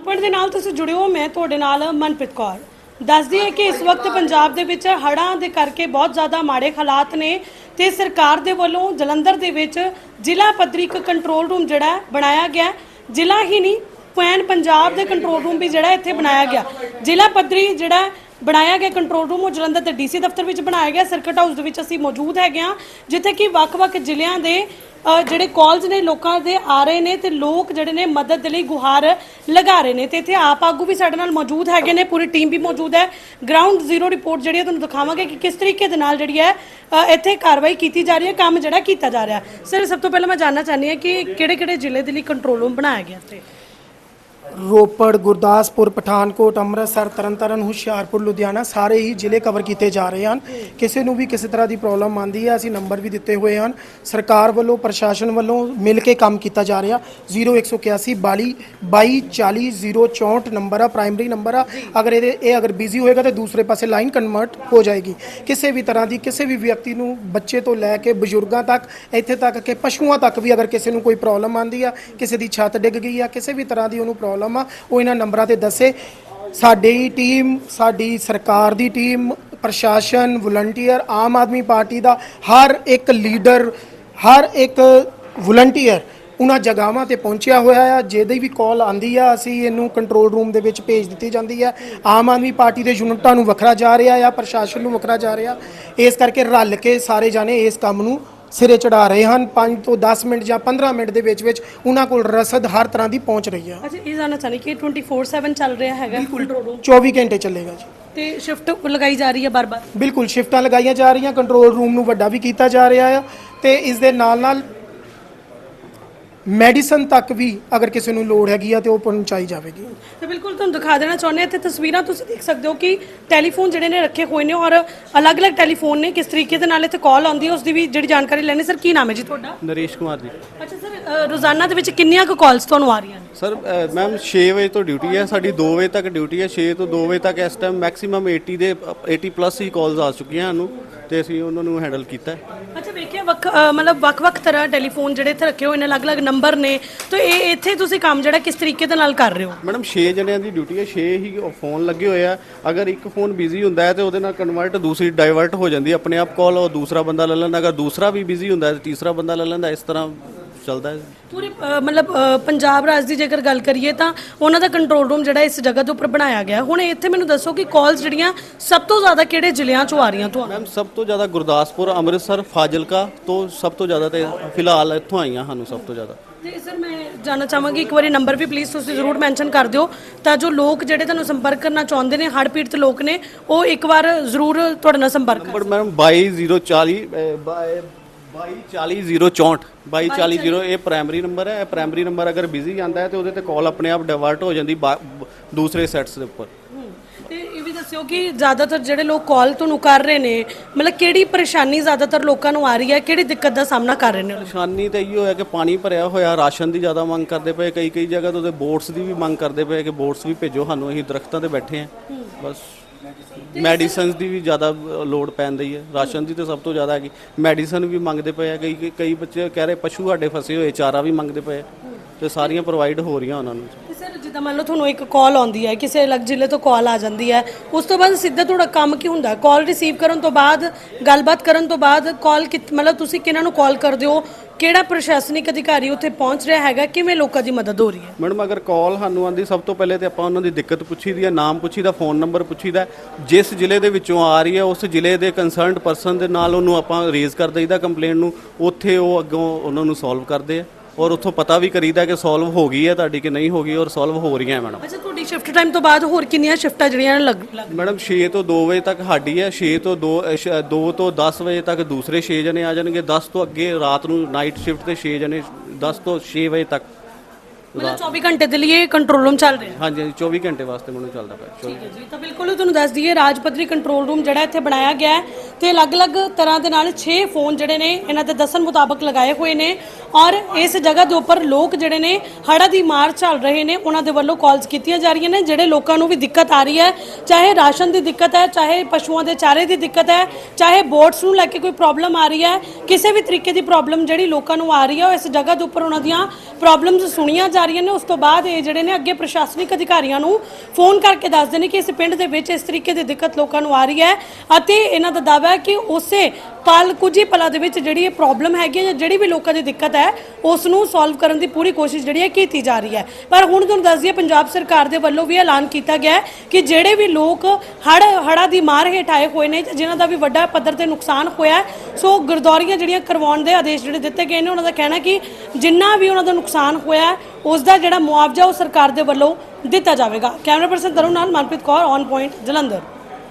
Point ਦੇ ਨਾਲ ਤੁਸੀਂ ਜੁੜੇ ਮੈਂ ਤੁਹਾਡੇ ਨਾਲ ਮਨਪ੍ਰੀਤ ਕੌਰ। ਦੱਸਦੀ ਹੈ ਕਿ ਇਸ ਵਕਤ ਪੰਜਾਬ ਦੇ ਵਿੱਚ ਹੜ੍ਹਾਂ ਦੇ ਕਰਕੇ ਬਹੁਤ ਜ਼ਿਆਦਾ ਮਾੜੇ ਹਾਲਾਤ ਨੇ ਤੇ ਸਰਕਾਰ ਦੇ ਵੱਲੋਂ ਜਲੰਧਰ ਦੇ ਵਿੱਚ ਜ਼ਿਲ੍ਹਾ ਪੱਧਰੀ ਇੱਕ ਕੰਟਰੋਲ ਰੂਮ ਜਿਹੜਾ ਬਣਾਇਆ ਗਿਆ ਜ਼ਿਲ੍ਹਾ ਹੀ ਨਹੀਂ ਪੈਨ ਪੰਜਾਬ ਦੇ ਕੰਟਰੋਲ ਰੂਮ ਵੀ ਜਿਹੜਾ ਇੱਥੇ ਬਣਾਇਆ ਗਿਆ। ਜ਼ਿਲ੍ਹਾ ਪੱਧਰੀ ਜਿਹੜਾ ਬਣਾਇਆ ਗਿਆ ਕੰਟਰੋਲ ਰੂਮ ਉਹ ਜਲੰਧਰ ਦੇ ਡੀਸੀ ਦਫ਼ਤਰ ਵਿੱਚ ਬਣਾਇਆ ਗਿਆ। ਸਰਕਟ ਹਾਊਸ ਦੇ ਵਿੱਚ ਅਸੀਂ ਮੌਜੂਦ ਹੈਗੇ ਹਾਂ, ਜਿੱਥੇ ਕਿ ਵੱਖ-ਵੱਖ ਜ਼ਿਲ੍ਹਿਆਂ ਦੇ ਜਿਹੜੇ ਕਾਲਸ ਨੇ, ਲੋਕਾਂ ਦੇ ਆ ਰਹੇ ਨੇ ਤੇ ਲੋਕ ਜਿਹੜੇ ਨੇ ਮਦਦ ਦੇ ਲਈ ਗੁਹਾਰ ਲਗਾ ਰਹੇ ਨੇ। ਤੇ ਇੱਥੇ ਆਪ ਆਗੂ ਵੀ ਸਾਡੇ ਨਾਲ ਮੌਜੂਦ ਹੈਗੇ ਨੇ, ਪੂਰੀ ਟੀਮ ਵੀ ਮੌਜੂਦ ਹੈ। ਗਰਾਊਂਡ ਜ਼ੀਰੋ ਰਿਪੋਰਟ ਜਿਹੜੀ ਹੈ ਤੁਹਾਨੂੰ ਦਿਖਾਵਾਂਗੇ ਕਿ ਕਿਸ ਤਰੀਕੇ ਦੇ ਨਾਲ ਜਿਹੜੀ ਹੈ ਇੱਥੇ ਕਾਰਵਾਈ ਕੀਤੀ ਜਾ ਰਹੀ ਹੈ, ਕੰਮ ਜਿਹੜਾ ਕੀਤਾ ਜਾ ਰਿਹਾ। ਸਰ ਸਭ ਤੋਂ ਪਹਿਲਾਂ ਮੈਂ ਜਾਨਣਾ ਚਾਹੁੰਦੀ ਹਾਂ ਕਿ ਕਿਹੜੇ-ਕਿਹੜੇ ਜ਼ਿਲ੍ਹੇ ਦੇ ਲਈ ਕੰਟਰੋਲ ਰੂਮ ਬਣਾਇਆ ਗਿਆ ਇੱਥੇ? ਰੋਪੜ ਗੁਰਦਾਸਪੁਰ ਪਠਾਨਕੋਟ ਅੰਮ੍ਰਿਤਸਰ ਤਰਨਤਾਰਨ ਹੁਸ਼ਿਆਰਪੁਰ ਲੁਧਿਆਣਾ ਸਾਰੇ ਹੀ ਜ਼ਿਲ੍ਹੇ ਕਵਰ ਕੀਤੇ ਜਾ ਰਹੇ ਹਨ। ਕਿਸੇ ਨੂੰ ਵੀ ਕਿਸੇ ਤਰ੍ਹਾਂ ਦੀ ਪ੍ਰੋਬਲਮ ਆਂਦੀ ਹੈ ਅਸੀਂ ਨੰਬਰ ਵੀ ਦਿੱਤੇ ਹੋਏ ਹਨ। ਸਰਕਾਰ ਵੱਲੋਂ ਪ੍ਰਸ਼ਾਸਨ ਵੱਲੋਂ ਮਿਲ ਕੇ ਕੰਮ ਕੀਤਾ ਜਾ ਰਿਹਾ। 0181 42 22 40 064 ਨੰਬਰ ਆ ਪ੍ਰਾਇਮਰੀ ਨੰਬਰ ਆ। ਅਗਰ ਇਹਦੇ ਇਹ ਅਗਰ ਬਿਜ਼ੀ ਹੋਏਗਾ ਤੇ ਦੂਸਰੇ ਪਾਸੇ ਲਾਈਨ ਕਨਵਰਟ ਹੋ ਜਾਏਗੀ। ਕਿਸੇ ਵੀ ਤਰ੍ਹਾਂ ਦੀ ਕਿਸੇ ਵੀ ਵਿਅਕਤੀ ਨੂੰ ਬੱਚੇ ਤੋਂ ਲੈ ਕੇ ਬਜ਼ੁਰਗਾਂ ਤੱਕ ਇੱਥੇ ਤੱਕ ਕਿ ਪਸ਼ੂਆਂ ਤੱਕ ਵੀ ਅਗਰ ਕਿਸੇ ਨੂੰ ਕੋਈ ਪ੍ਰੋਬਲਮ ਆਂਦੀ ਆ ਕਿਸੇ ਦੀ ਛੱਤ ਡਿੱਗ ਗਈ ਆ ਕਿਸੇ ਵੀ ਤਰ੍ਹਾਂ ਦੀ ਉਹਨੂੰ ਪ੍ਰੋਬਲਮ ਆ, ਉਹ ਇਹਨਾਂ ਨੰਬਰਾਂ ਤੇ ਦੱਸੇ। ਸਾਡੀ ਟੀਮ, ਸਾਡੀ ਸਰਕਾਰ ਦੀ ਟੀਮ, ਪ੍ਰਸ਼ਾਸਨ ਵਲੰਟੀਅਰ ਆਮ ਆਦਮੀ ਪਾਰਟੀ ਦਾ, ਹਰ ਇੱਕ ਲੀਡਰ, ਹਰ ਇੱਕ ਵਲੰਟੀਅਰ ਉਹਨਾਂ ਜਗ੍ਹਾਵਾਂ ਤੇ ਪਹੁੰਚਿਆ ਹੋਇਆ ਆ, ਜਿਹਦੀ ਵੀ ਕਾਲ ਆਂਦੀ ਆ, ਅਸੀਂ ਇਹਨੂੰ ਕੰਟਰੋਲ ਰੂਮ ਦੇ ਵਿੱਚ ਭੇਜ ਦਿੱਤੀ ਜਾਂਦੀ ਆ। ਆਮ ਆਦਮੀ ਪਾਰਟੀ ਦੇ ਯੂਨਿਟਾਂ ਨੂੰ ਵੱਖਰਾ ਜਾ ਰਿਹਾ ਆ, ਪ੍ਰਸ਼ਾਸਨ ਨੂੰ ਵੱਖਰਾ ਜਾ ਰਿਹਾ। ਇਸ ਕਰਕੇ ਰਲ ਕੇ ਸਾਰੇ ਜਾਣੇ ਇਸ ਕੰਮ ਨੂੰ ਸਿਰੇ ਚੜਾ ਰਹੇ ਹਨ। 5 ਤੋਂ 10 ਮਿੰਟ ਜਾਂ 15 ਮਿੰਟ ਦੇ ਵਿੱਚ ਵਿੱਚ ਉਹਨਾਂ ਕੋਲ ਰਸਦ ਹਰ ਤਰ੍ਹਾਂ ਦੀ ਪਹੁੰਚ ਰਹੀ ਆ ਅੱਛਾ ਇਹ ਜਾਨਣਾ ਚਾਹੁੰਦੀ ਕਿ 24/7 ਚੱਲ ਰਿਹਾ ਹੈਗਾ। ਕੰਟਰੋਲ ਰੂਮ 24 ਘੰਟੇ ਚੱਲੇਗਾ ਜੀ। ਤੇ ਸ਼ਿਫਟ ਲਗਾਈ ਜਾ ਰਹੀ ਹੈ ਬਾਰ-ਬਾਰ? ਬਿਲਕੁਲ ਸ਼ਿਫਟਾਂ ਲਗਾਈਆਂ ਜਾ ਰਹੀਆਂ। ਕੰਟਰੋਲ ਰੂਮ ਨੂੰ ਵੱਡਾ ਵੀ ਕੀਤਾ ਜਾ ਰਿਹਾ ਆ ਤੇ ਇਸ ਦੇ ਨਾਲ ਨਾਲ ਮੈਡੀਸਨ ਤੱਕ ਵੀ ਅਗਰ ਕਿਸੇ ਨੂੰ ਲੋੜ ਹੈਗੀ ਆ ਤੇ ਉਹ ਪਹੁੰਚਾਈ ਜਾਵੇਗੀ। ਤੇ ਬਿਲਕੁਲ ਤੁਹਾਨੂੰ ਦਿਖਾ ਦੇਣਾ ਚਾਹੁੰਦੇ ਹਾਂ ਇੱਥੇ ਤਸਵੀਰਾਂ ਤੁਸੀਂ ਦੇਖ ਸਕਦੇ ਹੋ ਕਿ ਟੈਲੀਫੋਨ ਜਿਹੜੇ ਨੇ ਰੱਖੇ ਹੋਏ ਨੇ ਔਰ ਅਲੱਗ-ਅਲੱਗ ਟੈਲੀਫੋਨ ਨੇ ਕਿਸ ਤਰੀਕੇ ਦੇ ਨਾਲ ਇੱਥੇ ਕਾਲ ਆਉਂਦੀ ਹੈ ਉਸ ਦੀ ਵੀ ਜਿਹੜੀ ਜਾਣਕਾਰੀ ਲੈਣੀ ਸਰ ਕੀ ਨਾਮ ਹੈ ਜੀ ਤੁਹਾਡਾ? ਨਰੇਸ਼ ਕੁਮਾਰ ਜੀ। ਅੱਛਾ ਸਰ ਰੋਜ਼ਾਨਾ ਦੇ ਵਿੱਚ ਕਿੰਨੀਆਂ ਕੁ ਕਾਲਸ ਤੁਹਾਨੂੰ ਆ ਰਹੀਆਂ ਨੇ? ਸਰ ਅ, ਮੈਮ 6 ਵਜੇ ਤੋਂ ਡਿਊਟੀ ਹੈ ਸਾਡੀ 2 ਵਜੇ ਤੱਕ ਡਿਊਟੀ ਹੈ। 6 ਤੋਂ 2 ਵਜੇ ਤੱਕ ਇਸ ਟਾਈਮ ਮੈਕਸਿਮਮ 80 ਦੇ 80 ਪਲੱਸ ਹੀ ਕਾਲਸ ਆ ਚੁੱਕੀਆਂ ਸਾਨੂੰ ਤੇ ਅਸੀਂ ਉਹਨਾਂ ਨੂੰ ਹੈਂਡਲ ਕੀਤਾ ਹੈ। ਅੱਛਾ ਵੇਖਿਆ ਵੱਖ ਅ, ਮਤਲਬ ਵੱਖ-ਵੱਖ ਤਰ੍ਹਾਂ ਟੈਲੀਫੋਨ ਜਿਹੜੇ ਇੱਥੇ ਰੱਖੇ ਹੋਏ ਨੇ ਅਲੱਗ-ਅਲੱਗ ਨੰਬਰ ਨੇ। ਤਾਂ ਇਹ ਇੱਥੇ ਤੁਸੀਂ ਕੰਮ ਜਿਹੜਾ ਕਿਸ ਤਰੀਕੇ ਦੇ ਨਾਲ ਕਰ ਰਹੇ ਹੋ? ਮੈਡਮ 6 ਜਣਿਆਂ ਦੀ ਡਿਊਟੀ ਹੈ 6 ਹੀ ਫੋਨ ਲੱਗੇ ਹੋਏ ਆ। ਅਗਰ ਇੱਕ ਫੋਨ ਬਿਜ਼ੀ ਹੁੰਦਾ ਹੈ ਤੇ ਉਹਦੇ ਨਾਲ ਕਨਵਰਟ ਦੂਸਰੀ ਡਾਈਵਰਟ ਹੋ ਜਾਂਦੀ ਹੈ। ਆਪਣੇ ਆਪ ਕਾਲ ਉਹ ਦੂਸਰਾ ਬੰਦਾ ਲੈ ਲੈਂਦਾ। ਅਗਰ ਦੂਸਰਾ ਵੀ ਬਿਜ਼ੀ ਹੁੰਦਾ ਹੈ ਤੇ ਤੀਸਰਾ ਬੰਦਾ ਲੈ ਲੈਂਦਾ ਇਸ ਤਰ੍ਹਾਂ ਚੱਲਦਾ ਹੈ? ਪੂਰੇ ਅ, ਮਤਲਬ ਅ, ਪੰਜਾਬ ਰਾਜ ਦੀ ਜੇਕਰ ਗੱਲ ਕਰੀਏ ਤਾਂ ਉਹਨਾਂ ਦਾ ਕੰਟਰੋਲ ਰੂਮ ਜਿਹੜਾ ਇਸ ਜਗ੍ਹਾ ਦੇ ਉੱਪਰ ਬਣਾਇਆ ਗਿਆ। ਹੁਣ ਇੱਥੇ ਮੈਨੂੰ ਦੱਸੋ ਕਿ ਕਾਲਸ ਜਿਹੜੀਆਂ ਸਭ ਤੋਂ ਜ਼ਿਆਦਾ ਕਿਹੜੇ ਜ਼ਿਲ੍ਹਿਆਂ ਚੋਂ ਆ ਰਹੀਆਂ ਤੁਹਾਨੂੰ? ਮੈਮ ਸਭ ਤੋਂ ਜ਼ਿਆਦਾ ਗੁਰਦਾਸਪੁਰ ਅੰਮ੍ਰਿਤਸਰ ਫਾਜ਼ਿਲਕਾ ਤੋਂ ਸਭ ਤੋਂ ਜ਼ਿਆਦਾ ਤੇ ਫਿਲਹਾਲ ਇੱਥੋਂ ਆਈਆਂ ਸਾਨੂੰ ਸਭ ਤੋਂ ਜ਼ਿਆਦਾ। ਤੇ ਸਰ ਮੈਂ ਜਾਨਣਾ ਚਾਹਾਂਗੀ ਇੱਕ ਵਾਰੀ ਨੰਬਰ ਵੀ ਪਲੀਜ਼ ਤੁਸੀਂ ਜ਼ਰੂਰ ਮੈਂਸ਼ਨ ਕਰ ਦਿਓ ਤਾਂ ਜੋ ਲੋਕ ਜਿਹੜੇ ਤੁਹਾਨੂੰ ਸੰਪਰਕ ਕਰਨਾ ਚਾਹੁੰਦੇ ਨੇ ਹੜ੍ਹ ਪੀੜਤ ਲੋਕ ਨੇ ਉਹ ਇੱਕ ਵਾਰ ਜ਼ਰੂਰ ਤੁਹਾਡੇ ਨਾਲ ਸੰਪਰਕ ਕਰਨ ਨੰਬਰ ਮੈਮ 22040 2240064 22400 ਇਹ ਪ੍ਰਾਇਮਰੀ ਨੰਬਰ ਹੈ। ਇਹ ਪ੍ਰਾਇਮਰੀ ਨੰਬਰ ਅਗਰ ਬਿਜ਼ੀ ਆਂਦਾ ਹੈ ਤੇ ਉਹਦੇ ਤੇ ਕਾਲ ਆਪਣੇ ਆਪ ਡਿਵਰਟ ਹੋ ਜਾਂਦੀ ਦੂਸਰੇ ਸੈਟਸ ਦੇ ਉੱਪਰ। ਤੇ ਇਹ ਵੀ ਦੱਸਿਓ ਕਿ ਜ਼ਿਆਦਾਤਰ ਜਿਹੜੇ ਲੋਕ ਕਾਲ ਤੁਹਾਨੂੰ ਕਰ ਰਹੇ ਨੇ ਮਤਲਬ ਕਿਹੜੀ ਪਰੇਸ਼ਾਨੀ ਜ਼ਿਆਦਾਤਰ ਲੋਕਾਂ ਨੂੰ ਆ ਰਹੀ ਹੈ? ਕਿਹੜੀ ਦਿੱਕਤ ਦਾ ਸਾਹਮਣਾ ਕਰ ਰਹੇ ਨੇ? ਪਰੇਸ਼ਾਨੀ ਤਾਂ ਇਹੀ ਹੋਇਆ ਕਿ ਪਾਣੀ ਭਰਿਆ ਹੋਇਆ ਰਾਸ਼ਨ ਦੀ ਜ਼ਿਆਦਾ ਮੰਗ ਕਰਦੇ ਪਏ ਕਈ ਕਈ ਜਗ੍ਹਾ ਤੋਂ ਤੇ ਬੋਟਸ ਦੀ ਵੀ ਮੰਗ ਕਰਦੇ ਪਏ ਕਿ ਬੋਟਸ ਵੀ ਭੇਜੋ ਸਾਨੂੰ ਅਸੀਂ ਦਰਖਤਾਂ ਤੇ ਬੈਠੇ ਹਾਂ। ਬਸ। ਮੈਡੀਸਨਸ ਦੀ ਵੀ ਜ਼ਿਆਦਾ ਲੋਡ ਪੈਂਦੀ ਹੈ। ਰਾਸ਼ਨ ਦੀ ਤਾਂ ਸਭ ਤੋਂ ਜ਼ਿਆਦਾ ਹੈਗੀ। ਮੈਡੀਸਨ ਵੀ ਮੰਗਦੇ ਪਏ ਆ। ਕਈ, ਕਈ- ਬੱਚੇ ਕਹਿ ਰਹੇ, ਪਸ਼ੂ ਸਾਡੇ ਫਸੇ ਹੋਏ, ਚਾਰਾ ਵੀ ਮੰਗਦੇ ਪਏ ਆ। ਤੇ ਸਾਰੀਆਂ ਪ੍ਰੋਵਾਈਡ ਹੋ ਰਹੀਆਂ ਉਹਨਾਂ ਨੂੰ। ਜਿੱਦਾਂ ਮੰਨ ਲਓ ਤੁਹਾਨੂੰ ਇੱਕ ਕਾਲ ਆਉਂਦੀ ਹੈ, ਕਿਸੇ ਅਲੱਗ ਜ਼ਿਲ੍ਹੇ ਤੋਂ ਕਾਲ ਆ ਜਾਂਦੀ ਹੈ, ਉਸ ਤੋਂ ਬਾਅਦ ਸਿੱਧਾ ਤੁਹਾਡਾ ਕੰਮ ਕੀ ਹੁੰਦਾ? ਕਾਲ ਰਿਸੀਵ ਕਰਨ ਤੋਂ ਬਾਅਦ, ਗੱਲਬਾਤ ਕਰਨ ਤੋਂ ਬਾਅਦ ਕਾਲ ਮਤਲਬ ਤੁਸੀਂ ਕਿਹਨਾਂ ਨੂੰ ਕਾਲ ਕਰਦੇ ਹੋ? ਕਿਹੜਾ ਪ੍ਰਸ਼ਾਸਨਿਕ ਅਧਿਕਾਰੀ ਉੱਥੇ ਪਹੁੰਚ ਰਿਹਾ ਹੈਗਾ? ਕਿਵੇਂ ਲੋਕਾਂ ਦੀ ਮਦਦ ਹੋ ਰਹੀ ਹੈ? ਮੈਡਮ, ਅਗਰ ਕਾਲ ਸਾਨੂੰ ਆਂਦੀ ਸਭ ਤੋਂ ਪਹਿਲੇ ਤੇ ਆਪਾਂ ਉਹਨਾਂ ਦੀ ਦਿੱਕਤ ਪੁੱਛੀ ਦੀ ਹੈ, ਨਾਮ ਪੁੱਛੀ ਦਾ ਫੋਨ ਨੰਬਰ ਪੁੱਛੀ ਦਾ ਜਿਸ ਜ਼ਿਲ੍ਹੇ ਦੇ ਵਿੱਚੋਂ ਆ ਰਹੀ ਹੈ, ਉਸ ਜ਼ਿਲ੍ਹੇ ਦੇ ਕੰਸਰਨਡ ਪਰਸਨ ਦੇ ਨਾਲ ਉਹਨੂੰ ਆਪਾਂ ਰੇਜ਼ ਕਰ ਦਈਦਾ ਕੰਪਲੇਂਟ ਨੂੰ, ਉੱਥੇ ਉਹ ਅੱਗੋਂ ਉਹਨਾਂ ਨੂੰ ਸੋਲਵ ਕਰਦੇ ਆ। ਔਰ ਉੱਥੋਂ ਪਤਾ ਵੀ ਕਰੀਦਾ ਕਿ ਸੋਲਵ ਹੋ ਗਈ ਹੈ ਤੁਹਾਡੀ ਕਿ ਨਹੀਂ ਹੋ ਗਈ ਔਰ ਸੋਲਵ ਹੋ ਰਹੀਆਂ ਹੈ ਮੈਡਮ ਅੱਛਾ ਤੁਹਾਡੀ ਸ਼ਿਫਟ ਟਾਈਮ ਤੋਂ ਬਾਅਦ ਹੋਰ ਕਿੰਨੀਆਂ ਸ਼ਿਫਟਾਂ ਜਿਹੜੀਆਂ ਨੇ ਲੱਗ ਲੱਗ ਮੈਡਮ 6 ਤੋਂ 2 ਵਜੇ ਤੱਕ ਸਾਡੀ ਹੈ 6 ਤੋਂ 2 2 ਤੋਂ 10 ਵਜੇ ਤੱਕ ਦੂਸਰੇ 6 ਜਣੇ ਆ ਜਾਣਗੇ 10 ਤੋਂ ਅੱਗੇ ਰਾਤ ਨੂੰ ਨਾਈਟ ਸ਼ਿਫਟ ਤੇ 6 ਜਣੇ 10 ਤੋਂ 6 ਵਜੇ ਤੱਕ। ਮਤਲਬ 24 ਘੰਟੇ ਦੇ ਲਈ ਇਹ ਕੰਟਰੋਲ ਰੂਮ ਚੱਲ ਰਿਹਾ ਹਾਂਜੀ ਹਾਂਜੀ 24 ਘੰਟੇ ਵਾਸਤੇ ਮੈਨੂੰ ਚੱਲਦਾ ਪਿਆ ਠੀਕ ਹੈ ਜੀ ਤਾਂ ਬਿਲਕੁਲ ਤੁਹਾਨੂੰ ਦੱਸ ਦਈਏ ਰਾਜ ਪੱਧਰੀ ਕੰਟਰੋਲ ਰੂਮ ਜਿਹੜਾ ਇੱਥੇ ਬਣਾਇਆ ਗਿਆ ਹੈ ਤੇ ਅਲੱਗ-ਅਲੱਗ ਤਰ੍ਹਾਂ ਦੇ ਨਾਲ 6 ਫੋਨ ਜਿਹੜੇ ਨੇ ਇਹਨਾਂ ਦੇ ਦੱਸਣ ਮੁਤਾਬਕ ਲਗਾਏ ਹੋਏ ਨੇ ਔਰ ਇਸ ਜਗ੍ਹਾ ਦੇ ਉੱਪਰ ਲੋਕ ਜਿਹੜੇ ਨੇ ਹੜ੍ਹਾਂ ਦੀ ਮਾਰ ਚੱਲ ਰਹੇ ਨੇ ਉਹਨਾਂ ਦੇ ਵੱਲੋਂ ਕਾਲਸ ਕੀਤੀਆਂ ਜਾ ਰਹੀਆਂ ਨੇ ਜਿਹੜੇ ਲੋਕਾਂ ਨੂੰ ਵੀ ਦਿੱਕਤ ਆ ਰਹੀ ਹੈ ਚਾਹੇ ਰਾਸ਼ਨ ਦੀ ਦਿੱਕਤ ਹੈ ਚਾਹੇ ਪਸ਼ੂਆਂ ਦੇ ਚਾਰੇ ਦੀ ਦਿੱਕਤ ਹੈ ਚਾਹੇ ਬੋਟਸ ਨੂੰ ਲੈ ਕੇ ਕੋਈ ਪ੍ਰੋਬਲਮ ਆ ਰਹੀ ਹੈ ਕਿਸੇ ਵੀ ਤਰੀਕੇ ਦੀ ਪ੍ਰੋਬਲਮ ਜਿਹੜੀ ਲੋਕਾਂ ਨੂੰ ਆ ਰਹੀ ਹੈ ਉਹ ਇਸ ਜਗ੍ਹਾ ਦੇ ਉੱਪਰ ਉਹਨਾਂ ਦੀਆਂ ਪ੍ਰੋਬਲਮਸ ਸੁਣੀਆਂ ਜਾ ਜਾ ਨੇ ਉਸ ਤੋਂ ਬਾਅਦ ਇਹ ਜਿਹੜੇ ਨੇ ਅੱਗੇ ਪ੍ਰਸ਼ਾਸਨਿਕ ਅਧਿਕਾਰੀਆਂ ਨੂੰ ਫੋਨ ਕਰਕੇ ਦੱਸਦੇ ਨੇ ਕਿ ਇਸ ਪਿੰਡ ਦੇ ਵਿੱਚ ਇਸ ਤਰੀਕੇ ਦੀ ਦਿੱਕਤ ਲੋਕਾਂ ਨੂੰ ਆ ਰਹੀ ਹੈ ਅਤੇ ਇਹਨਾਂ ਦਾ ਦਾਅਵਾ ਹੈ ਕਿ ਉਸੇ ਪਲ ਕੁਝ ਹੀ ਪਲਾਂ ਦੇ ਵਿੱਚ ਜਿਹੜੀ ਇਹ ਪ੍ਰੋਬਲਮ ਹੈਗੀ ਹੈ ਜਾਂ ਜਿਹੜੀ ਵੀ ਲੋਕਾਂ ਦੀ ਦਿੱਕਤ ਹੈ, ਉਸ ਨੂੰ ਸੋਲਵ ਕਰਨ ਦੀ ਪੂਰੀ ਕੋਸ਼ਿਸ਼ ਜਿਹੜੀ ਹੈ ਕੀਤੀ ਜਾ ਰਹੀ ਹੈ। ਪਰ ਹੁਣ ਤੁਹਾਨੂੰ ਦੱਸ ਦਈਏ, ਪੰਜਾਬ ਸਰਕਾਰ ਦੇ ਵੱਲੋਂ ਵੀ ਐਲਾਨ ਕੀਤਾ ਗਿਆ ਹੈ ਕਿ ਜਿਹੜੇ ਵੀ ਲੋਕ ਹੜ ਹੜਾ ਦੀ ਮਾਰ ਹੇਠ ਆਏ ਹੋਏ ਨੇ ਤੇ ਜਿਨ੍ਹਾਂ ਦਾ ਵੀ ਵੱਡਾ ਪੱਧਰ ਤੇ ਨੁਕਸਾਨ ਹੋਇਆ ਸੋ ਗੁਰਦੁਆਰੀਆਂ ਜਿਹੜੀਆਂ ਕਰਵਾਉਣ ਦੇ ਆਦੇਸ਼ ਜਿਹੜੇ ਦਿੱਤੇ ਗਏ ਨੇ, ਉਹਨਾਂ ਦਾ ਕਹਿਣਾ ਕਿ ਜਿੰਨਾ ਵੀ ਉਹਨਾਂ ਦਾ ਨੁਕਸਾਨ ਹੋਇਆ ਉਸ ਦਾ ਜਿਹੜਾ ਮੁਆਵਜ਼ਾ ਉਹ ਸਰਕਾਰ ਦੇ ਵੱਲੋਂ ਦਿੱਤਾ ਜਾਵੇਗਾ। ਕੈਮਰਾ ਪਰਸਨ ਤਰੁਣ ਨਾਲ ਮਨਪ੍ਰੀਤ ਕੌਰ ਔਨ ਪੁਆਇੰਟ ਜਲੰਧਰ।